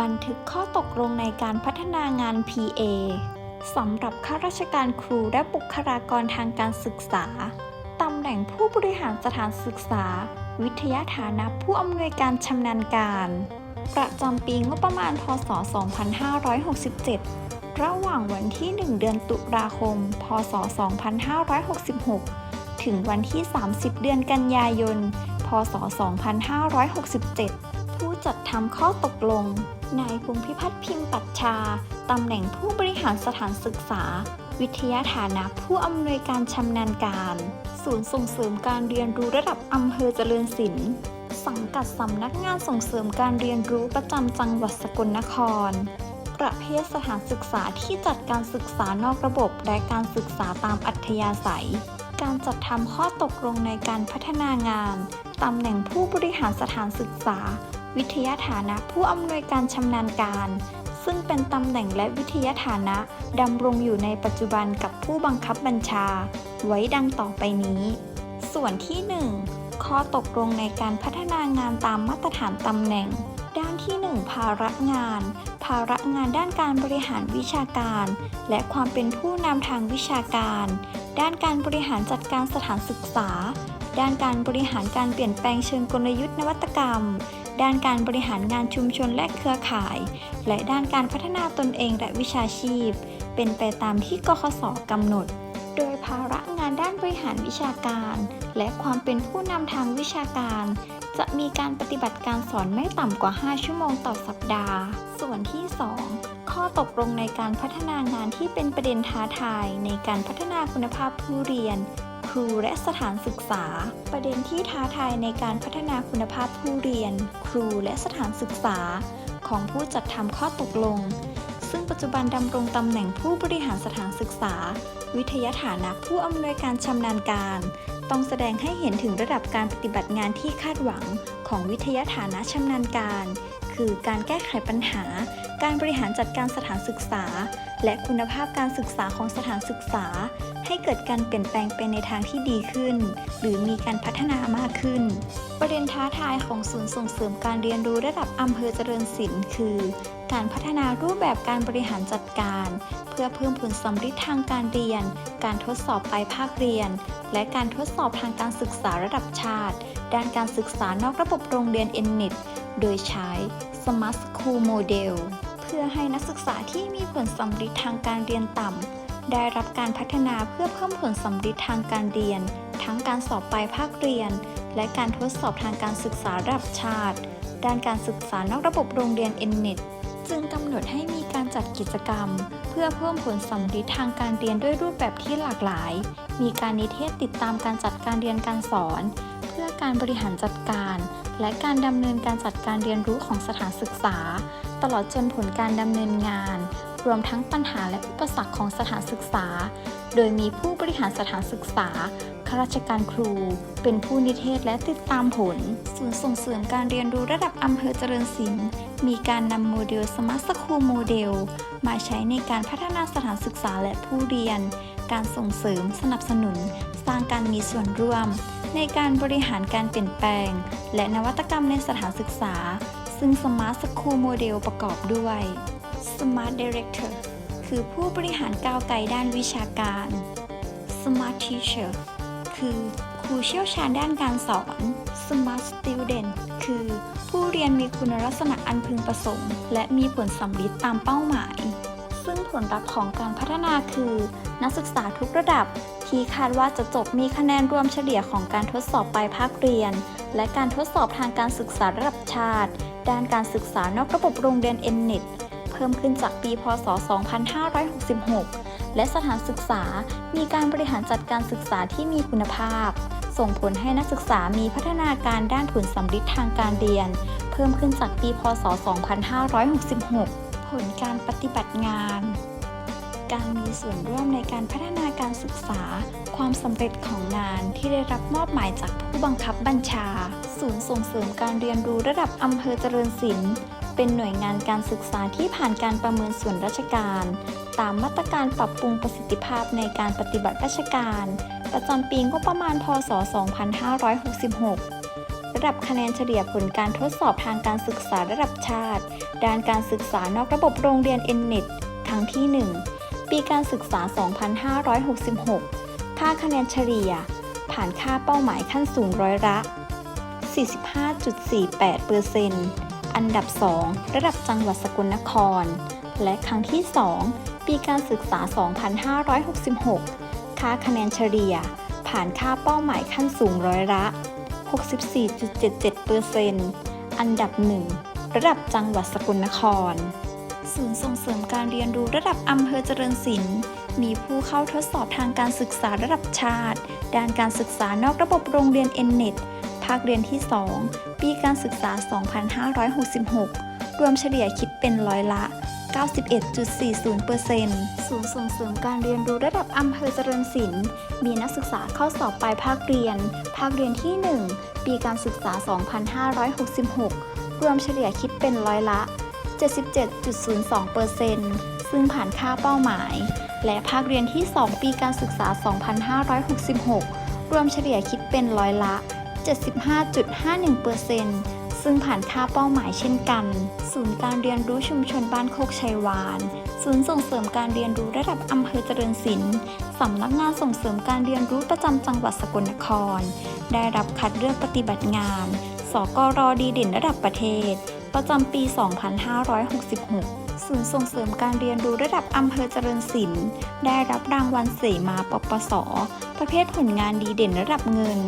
บันทึกข้อตกลงในการพัฒนางาน PA สำหรับข้าราชการครูและบุคลากรทางการศึกษา ตำแหน่งผู้บริหารสถานศึกษา วิทยาฐานะผู้อำนวยการชำนาญการ ประจำปีงบประมาณ พศ 2567 ระหว่างวันที่ 1 เดือนตุลาคม พศ 2566 ถึงวันที่ 30 เดือนกันยายน พศ 2567 ผู้จัดทำข้อตกลง นายพงพิพัฒน์พิมพ์ปัชชา ตำแหน่งผู้บริหารสถานศึกษา วิทยาฐานะผู้อำนวยการชำนาญการ ศูนย์ส่งเสริมการเรียนรู้ระดับอำเภอเจริญศิลป์สังกัดสำนักงานส่งเสริมการเรียนรู้ประจำจังหวัดสกลนคร ประเภทสถานศึกษาที่จัดการศึกษานอกระบบและการศึกษาตามอัธยาศัย การจัดทำข้อตกลงในการพัฒนางาน ตำแหน่งผู้บริหารสถานศึกษา วิทยาฐานะผู้อำนวยการชำนาญการ ซึ่งเป็นตำแหน่งและวิทยาฐานะดำรงอยู่ในปัจจุบันกับผู้บังคับบัญชา ไว้ดังต่อไปนี้ ส่วนที่ 1 ข้อตกลงในการพัฒนางานตามมาตรฐานตำแหน่ง ด้านที่ 1 ภาระงาน ภาระงานด้านการบริหารวิชาการ และความเป็นผู้นำทางวิชาการ ด้านการบริหารจัดการสถานศึกษา ด้านการบริหารการเปลี่ยนแปลงเชิงกลยุทธ์นวัตกรรม ด้านการบริหารงานชุมชนและเครือข่าย และด้านการพัฒนาตนเองและวิชาชีพ เป็นไปตามที่กคสกำหนด โดยภาระงานด้านบริหารวิชาการ และความเป็นผู้นำทางวิชาการ จะมีการปฏิบัติการสอนไม่ต่ำกว่า 5 ชั่วโมงต่อสัปดาห์ ส่วนที่ 2ข้อตกลงในการพัฒนางานที่เป็นประเด็นท้าทายในการพัฒนาคุณภาพผู้เรียน รูและสถานศึกษา ประเด็นที่ท้าทายในการพัฒนาคุณภาพผู้เรียน ครูและสถานศึกษา ของผู้จัดทำข้อตกลง ซึ่งปัจจุบันดำรงตำแหน่งผู้บริหารสถานศึกษา วิทยาฐานะผู้อำนวยการชำนาญการ ต้องแสดงให้เห็นถึงระดับการปฏิบัติงานที่คาดหวังของวิทยาฐานะชำนาญการ คือการแก้ไขปัญหา การบริหารจัดการสถานศึกษา และคุณภาพการศึกษาของสถานศึกษา ให้เกิดการเปลี่ยนแปลงไปในทางที่ดีขึ้น หรือมีการพัฒนามากขึ้น ประเด็นท้าทายของศูนย์ส่งเสริมการเรียนรู้ระดับอำเภอเจริญศิลป์คือ การพัฒนารูปแบบการบริหารจัดการ เพื่อเพิ่มผลสำฤทธิ์ทางการเรียน การทดสอบปลายภาคเรียน และการทดสอบทางการศึกษาระดับชาติ ด้านการศึกษานอกระบบโรงเรียน ENNET โดยใช้ Smart School Model เพื่อให้นักศึกษาที่มีผลสำฤทธิ์ทางการเรียนต่ำ ได้รับการพัฒนาเพื่อเพิ่มผลสำฤทธิ์ทางการเรียน ทั้งการสอบปลายภาคเรียน และการทดสอบทางการศึกษาระดับชาติ ด้านการศึกษานอกระบบโรงเรียน ENNET จึงกำหนดให้มีการจัดกิจกรรม เพื่อเพิ่มผลสำฤทธิ์ทางการเรียนด้วยรูปแบบที่หลากหลาย มีการนิเทศติดตามการจัดการเรียนการสอน การบริหารจัดการ และการดำเนินการจัดการเรียนรู้ของสถานศึกษา ตลอดจนผลการดำเนินงาน รวมทั้งปัญหาและอุปสรรคของสถานศึกษา โดยมีผู้บริหารสถานศึกษาข้าราชการครู เป็นผู้นิเทศและติดตามผล ศูนย์ส่งเสริมการเรียนรู้ระดับอำเภอเจริญศิลป์มีการนำโมเดล Smart School Model มาใช้ในการพัฒนาสถานศึกษาและผู้เรียน การส่งเสริมสนับสนุน สร้างการมีส่วนร่วม ในการบริหารการเปลี่ยนแปลง และนวัตกรรมในสถานศึกษา ซึ่ง Smart School Model ประกอบด้วย Smart Director คือผู้บริหารก้าวไกลด้านวิชาการ Smart Teacher คือครูเชี่ยวชาญด้านการสอน Smart Student คือผู้เรียนมีคุณลักษณะอันพึงประสงค์ และมีผลสำลิดตามเป้าหมาย ซึ่งผลลัพธ์ของการพัฒนาคือ นักศึกษาทุกระดับ ที่คาดว่าจะจบมีคะแนนรวมเฉลี่ยของการทดสอบปลายภาคเรียน และการทดสอบทางการศึกษาระดับชาติ ด้านการศึกษานอกระบบโรงเรียน ENNET เพิ่มขึ้นจากปี พศ 2566 และสถานศึกษามีการบริหารจัดการศึกษาที่มีคุณภาพ ส่งผลให้นักศึกษามีพัฒนาการด้านผลสำฤทธิ์ทางการเรียน เพิ่มขึ้นจากปี พศ 2566 ลการปฏิบัติงาน การมีส่วนร่วมในการพัฒนาการศึกษา ความสำเร็จของงานที่ได้รับมอบหมายจากผู้บังคับบัญชา ศูนย์ส่งเสริมการเรียนรู้ระดับอำเภอเจริญศิลป์เป็นหน่วยงานการศึกษาที่ผ่านการประเมินส่วนราชการ ตามมาตรการปรับปรุงประสิทธิภาพในการปฏิบัติราชการ ประจำปีงบประมาณ พศ 2566 ดับคะแนนเฉลี่ยผลการทดสอบทางการศึกษาระดับชาติ ด้านการศึกษานอกระบบโรงเรียน n-net ครั้งที่ 1 ปีการศึกษา 2566 ค่าคะแนนเฉลี่ย ผ่านค่าเป้าหมายขั้นสูงร้อยละ 45.48%อันดับ 2 ระดับจังหวัดสกลนคร และครั้งที่ 2 ปีการศึกษา 2566 ค่าคะแนนเฉลี่ย ผ่านค่าเป้าหมายขั้นสูงร้อยละ 64.77%อันดับ 1 ระดับจังหวัดสกลนคร ศูนย์ส่งเสริมการเรียนรู้ระดับอำเภอเจริญศิลป์มีผู้เข้าทดสอบทางการศึกษาระดับชาติ ด้านการศึกษานอกระบบโรงเรียน n-net ภาคเรียนที่ 2 ปีการศึกษา 2566 รวมเฉลี่ยคิดเป็นร้อยละ 91.40%ศูนย์ส่งเสริมการเรียนรู้ระดับอำเภอเจริญศิลป์มีนักศึกษาเข้าสอบปลายภาคเรียน ภาคเรียนที่ 1 ปีการศึกษา 2566 รวมเฉลี่ยคิดเป็นร้อยละ 77.02%ซึ่งผ่านค่าเป้าหมาย และภาคเรียนที่ 2 ปีการศึกษา 2566 รวมเฉลี่ยคิดเป็นร้อยละ 75.51% ซึ่งผ่านค่าเป้าหมายเช่นกัน ศูนย์การเรียนรู้ชุมชนบ้านโคกชัยวาน ศูนย์ส่งเสริมการเรียนรู้ระดับอำเภอเจริญศิลป์สำนักงานส่งเสริมการเรียนรู้ประจำจังหวัดสกลนคร ได้รับคัดเลือกปฏิบัติงาน สกรดีเด่นระดับประเทศ ประจำปี 2566ศูนย์ส่งเสริมการเรียนรู้ระดับอำเภอเจริญศิลป์ได้รับรางวัลเสมาปปส ประเภทผลงานดีเด่นระดับเงิน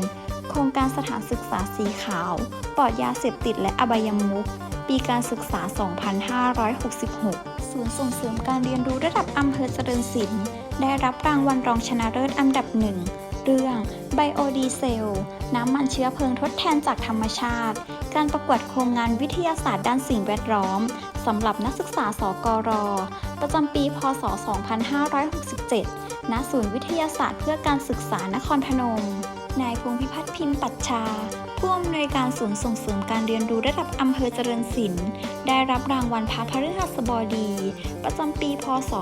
ครงการสถานศึกษาสีขาว ปลอดยาเสพติดและอบายมุขปีการศึกษา 2566 ศูนย์ส่งเสริมการเรียนรู้ระดับอำเภอเจริญศิลป์ได้รับรางวัลรองชนะเลิศอันดับหนึ่ง เรื่อง ไบโอดีเซล น้ำมันเชื้อเพลิงทดแทนจากธรรมชาติ การประกวดโครงงานวิทยาศาสตร์ด้านสิ่งแวดล้อมสำหรับนักศึกษาสกร ประจำปี พศ 2567 ณ ศูนย์วิทยาศาสตร์เพื่อการศึกษานครพนม นายพงพิพัฒน์พิมพ์ปัชชา ผู้อำนวยการศูนย์ส่งเสริมการเรียนรู้ระดับอำเภอเจริญศิลป์ ได้รับรางวัลพระพฤหัสบดี ประจำปี พศ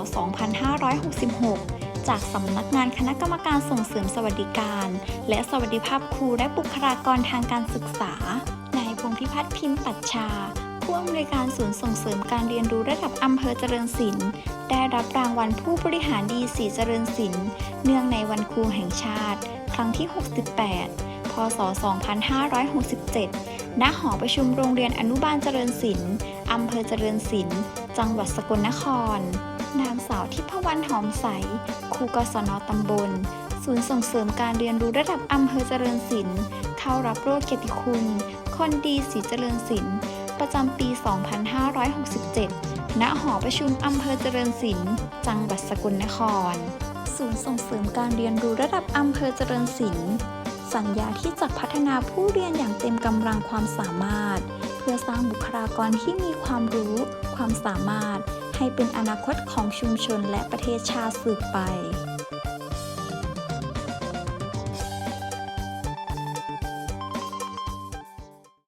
2566 จากสำนักงานคณะกรรมการส่งเสริมสวัสดิการ และสวัสดิภาพครูและบุคลากรทางการศึกษา นายพงพิพัฒน์พิมพ์ปัชชาผู้อำนวยการศูนย์ส่งเสริมการเรียนรู้ระดับอำเภอเจริญศิลป์ได้รับรางวัลผู้บริหารดีสีเจริญศิลป์เนื่องในวันครูแห่งชาติ ครั้งที่ 68 พศ 2567 ณ หอประชุมโรงเรียนอนุบาลเจริญศิลป์อำเภอเจริญศิลป์ จังหวัดสกลนคร นางสาวทิพวรรณหอมใส ครูกศนตำบล ศูนย์ส่งเสริมการเรียนรู้ระดับอำเภอเจริญศิลป์ เข้ารับโล่เกียรติคุณ คนดีสีเจริญศิลป์ ประจำปี 2567 ณ หอประชุมอำเภอเจริญศิลป์ จังหวัดสกลนคร ศูนย์ส่งเสริมการเรียนรู้ระดับอำเภอเจริญศิลป์สัญญาที่จะพัฒนาผู้เรียนอย่างเต็มกำลังความสามารถ เพื่อสร้างบุคลากรที่มีความรู้ ความสามารถ ให้เป็นอนาคตของชุมชนและประเทศชาติสืบไป